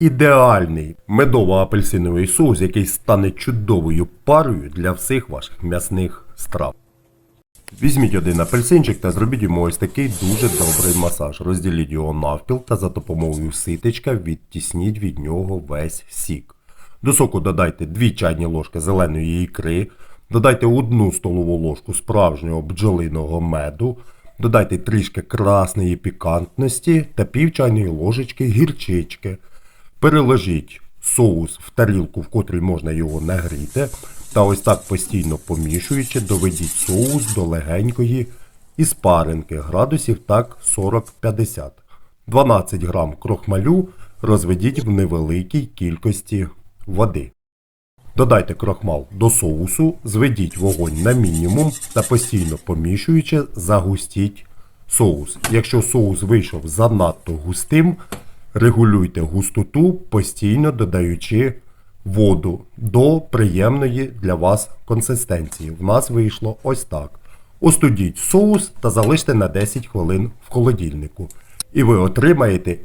Ідеальний медово-апельсиновий соус, який стане чудовою парою для всіх ваших м'ясних страв. Візьміть один апельсинчик та зробіть йому ось такий дуже добрий масаж. Розділіть його навпіл та за допомогою ситечка відтісніть від нього весь сік. До соку додайте 2 чайні ложки зеленої ікри, додайте 1 столову ложку справжнього бджолиного меду, додайте трішки красної пікантності та пів чайної ложечки гірчички. Переложіть соус в тарілку, в котрій можна його нагріти, та ось так постійно помішуючи, доведіть соус до легенької іспаринки градусів так 40-50. 12 грам крохмалю розведіть в невеликій кількості води. Додайте крохмал до соусу, зведіть вогонь на мінімум та постійно помішуючи, загустіть соус. Якщо соус вийшов занадто густим, регулюйте густоту, постійно додаючи воду до приємної для вас консистенції. В нас вийшло ось так. Остудіть соус та залиште на 10 хвилин в холодильнику. І ви отримаєте